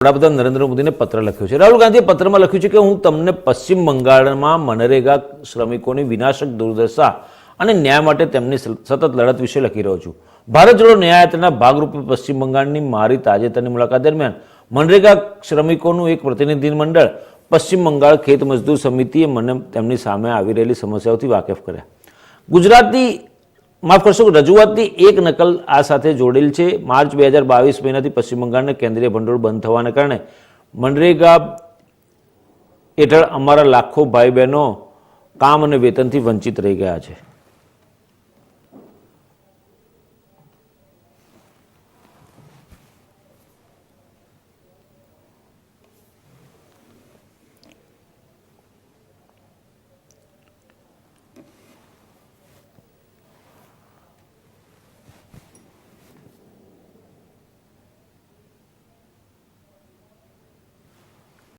વડાપ્રધાન નરેન્દ્ર મોદીને પત્ર લખ્યો છે. રાહુલ ગાંધીએ પત્રમાં લખ્યું છે કે હું તમને પશ્ચિમ બંગાળમાં મનરેગા શ્રમિકોની વિનાશક દુર્દશા અને ન્યાય માટે તેમની સતત લડત વિશે લખી રહ્યો છું. ભારત જોડો ન્યાયયાત્રાના ભાગરૂપે પશ્ચિમ બંગાળની મારી તાજેતરની મુલાકાત દરમિયાન મનરેગા શ્રમિકોનું એક પ્રતિનિધિ મંડળ પશ્ચિમ બંગાળ ખેત મજદૂર સમિતિએ મને તેમની સામે આવી રહેલી સમસ્યાઓથી વાકેફ કર્યા. ગુજરાતની માફ કરશો રજૂઆતની એક નકલ આ સાથે જોડેલ છે. માર્ચ બે હજાર બાવીસ મહિનાથી પશ્ચિમ બંગાળના કેન્દ્રીય ભંડોળ બંધ થવાને કારણે મનરેગા હેઠળ અમારા લાખો ભાઈ બહેનો કામ અને વેતનથી વંચિત રહી ગયા છે.